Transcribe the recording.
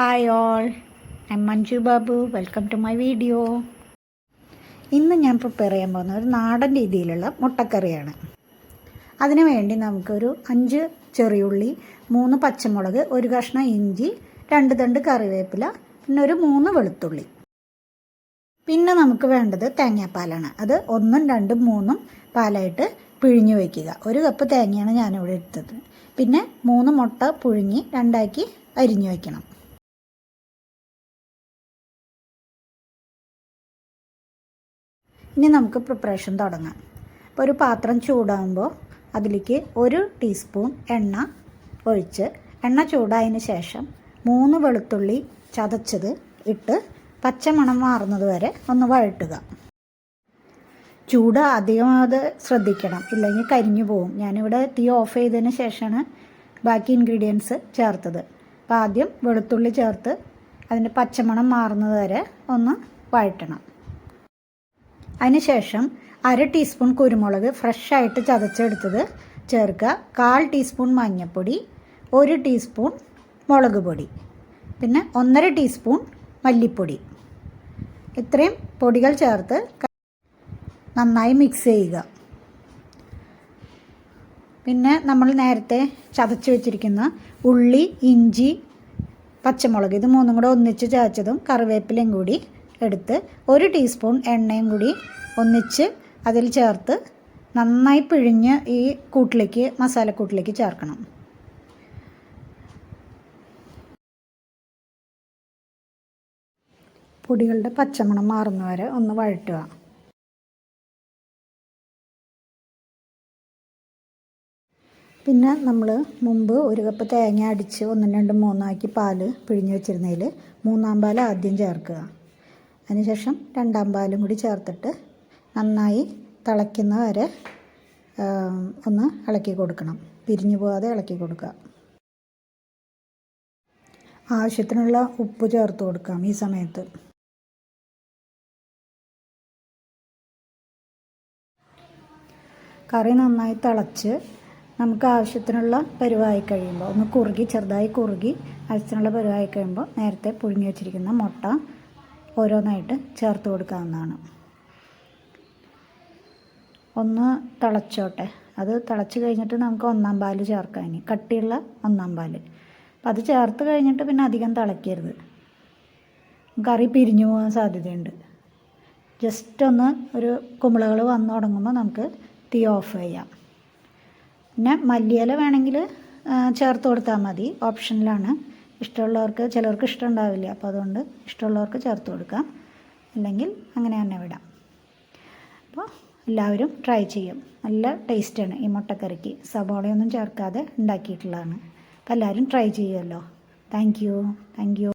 Hi all I Manju Babu welcome to my video ഇന്ന് ഞാൻ prepare ചെയ്യാൻ പോകുന്ന ഒരു നാടൻ രീതിയിലുള്ള മുട്ടക്കറിയാണ്. അതിനു വേണ്ടി നമുക്കൊരു അഞ്ച് ചെറിയുള്ളി മൂന്ന് പച്ചമുളക് ഒരു കഷ്ണം ഇഞ്ചി രണ്ട് തണ്ട് കറിവേപ്പില പിന്നെ ഒരു മൂന്ന് വെളുത്തുള്ളി. പിന്നെ നമുക്ക് വേണ്ടത് തേങ്ങാപ്പാലാണ്. അത് ഒന്നും രണ്ടും മൂന്നും പാലായിട്ട് പിഴിഞ്ഞു വയ്ക്കുക ഒരു കപ്പ് തേങ്ങയാണ് ഞാനിവിടെ എടുത്തത്. പിന്നെ മൂന്ന് മുട്ട പുഴുങ്ങി രണ്ടാക്കി അരിഞ്ഞു വയ്ക്കണം ഇനി നമുക്ക് പ്രിപ്പറേഷൻ തുടങ്ങാം. അപ്പോൾ ഒരു പാത്രം ചൂടാകുമ്പോൾ അതിലേക്ക് ഒരു ടീസ്പൂൺ എണ്ണ ഒഴിച്ച് എണ്ണ ചൂടായതിന് ശേഷം മൂന്ന് വെളുത്തുള്ളി ചതച്ചത് ഇട്ട് പച്ചമണം മാറുന്നത് വരെ ഒന്ന് വഴട്ടുക ചൂട് അധികമാകാതെ ശ്രദ്ധിക്കണം. ഇല്ലെങ്കിൽ കരിഞ്ഞു പോകും ഞാനിവിടെ തീ ഓഫ് ചെയ്തതിന് ശേഷമാണ് ബാക്കി ഇൻഗ്രീഡിയൻസ് ചേർത്തത്. അപ്പോൾ ആദ്യം വെളുത്തുള്ളി ചേർത്ത് അതിന്റെ പച്ചമണം മാറുന്നത് വരെ ഒന്ന് വഴറ്റണം. അതിനുശേഷം അര ടീസ്പൂൺ കുരുമുളക് ഫ്രഷായിട്ട് ചതച്ചെടുത്തത് ചേർക്കുക. കാൽ ടീസ്പൂൺ മഞ്ഞൾപ്പൊടി ഒരു ടീസ്പൂൺ മുളക് പൊടി പിന്നെ ഒന്നര ടീസ്പൂൺ മല്ലിപ്പൊടി. ഇത്രയും പൊടികൾ ചേർത്ത് നന്നായി മിക്സ് ചെയ്യുക. പിന്നെ നമ്മൾ നേരത്തെ ചതച്ച് വെച്ചിരിക്കുന്ന ഉള്ളി ഇഞ്ചി പച്ചമുളക് ഇത് മൂന്നും കൂടെ ഒന്നിച്ച് ചതച്ചതും കറിവേപ്പിലയും കൂടി എടുത്ത് ഒരു ടീസ്പൂൺ എണ്ണയും കൂടി ഒന്നിച്ച് അതിൽ ചേർത്ത് നന്നായി പിഴിഞ്ഞ് ഈ കൂട്ടിലേക്ക് മസാലക്കൂട്ടിലേക്ക് ചേർക്കണം. പൊടികളുടെ പച്ചമണം മാറുന്നവരെ ഒന്ന് വഴറ്റുക. പിന്നെ നമ്മൾ മുമ്പ് ഒരു കപ്പ് തേങ്ങ അടിച്ച് ഒന്നും രണ്ടും മൂന്നാക്കി പാൽ പിഴിഞ്ഞ് വെച്ചിരുന്നതിൽ മൂന്നാം പാൽ ആദ്യം ചേർക്കുക. അതിനുശേഷം രണ്ടാം പാലും കൂടി ചേർത്തിട്ട് നന്നായി തിളയ്ക്കുന്ന വരെ ഒന്ന് ഇളക്കി കൊടുക്കണം. പിരിഞ്ഞു പോകാതെ ഇളക്കി കൊടുക്കുക. ആവശ്യത്തിനുള്ള ഉപ്പ് ചേർത്ത് കൊടുക്കാം ഈ സമയത്ത്. കറി നന്നായി തിളച്ച് നമുക്ക് ആവശ്യത്തിനുള്ള പരുവായി കഴിയുമ്പോൾ ഒന്ന് കുറുകി ചെറുതായി കുറുകി ആവശ്യത്തിനുള്ള പരുവായി കഴിയുമ്പോൾ നേരത്തെ പുഴുങ്ങി വെച്ചിരിക്കുന്ന മുട്ട ഓരോന്നായിട്ട് ചേർത്ത് കൊടുക്കാവുന്നതാണ്. ഒന്ന് തിളച്ചോട്ടെ. അത് തിളച്ച് കഴിഞ്ഞിട്ട് നമുക്ക് ഒന്നാം പാൽ ചേർക്കാൻ കട്ടിയുള്ള ഒന്നാം പാൽ അപ്പം അത് ചേർത്ത് കഴിഞ്ഞിട്ട് പിന്നെ അധികം തിളയ്ക്കരുത് കറി പിരിഞ്ഞു പോകാൻ സാധ്യതയുണ്ട്. ജസ്റ്റ് ഒന്ന് ഒരു കുമ്പളകൾ വന്നു തുടങ്ങുമ്പോൾ നമുക്ക് തീ ഓഫ് ചെയ്യാം. പിന്നെ മല്ലിയില വേണമെങ്കിൽ ചേർത്ത് കൊടുത്താൽ മതി. ഓപ്ഷനിലാണ്. ഇഷ്ടമുള്ളവർക്ക് ചിലർക്ക് ഇഷ്ടമുണ്ടാവില്ല. അപ്പോൾ അതുകൊണ്ട് ഇഷ്ടമുള്ളവർക്ക് ചേർത്ത് കൊടുക്കാം. അല്ലെങ്കിൽ അങ്ങനെ തന്നെ വിടാം. അപ്പോൾ എല്ലാവരും ട്രൈ ചെയ്യും. നല്ല ടേസ്റ്റാണ് ഈ മുട്ടക്കറിക്ക്. സബോളയൊന്നും ചേർക്കാതെ ഉണ്ടാക്കിയിട്ടുള്ളതാണ്. അപ്പോൾ എല്ലാവരും ട്രൈ ചെയ്യുമല്ലോ താങ്ക് യു താങ്ക് യു